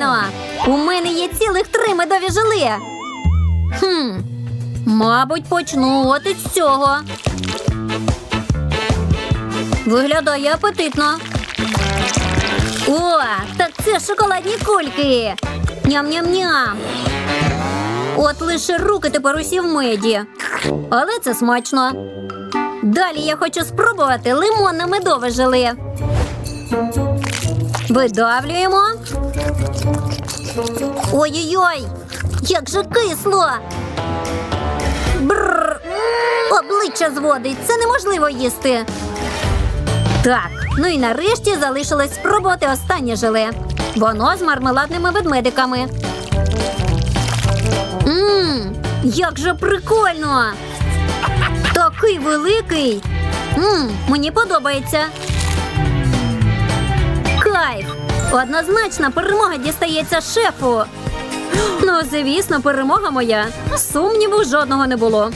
прикольно! У мене є цілих три медові желе. Хм, мабуть, почну от із цього. Виглядає апетитно. О, так це шоколадні кульки. Ням-ням-ням. От лише руки тепер усі в меді. Але це смачно. Далі я хочу спробувати лимонне медове желе. Видавлюємо. Ой-ой-ой! Як же кисло! Бррр! Обличчя зводить, це неможливо їсти. Так, ну і нарешті залишилось спробувати останнє желе. Воно з мармеладними ведмедиками. Мм, як же прикольно! Такий великий. Мм, мені подобається. Однозначно перемога дістається шефу. Ну, звісно, перемога моя. Сумніву жодного не було.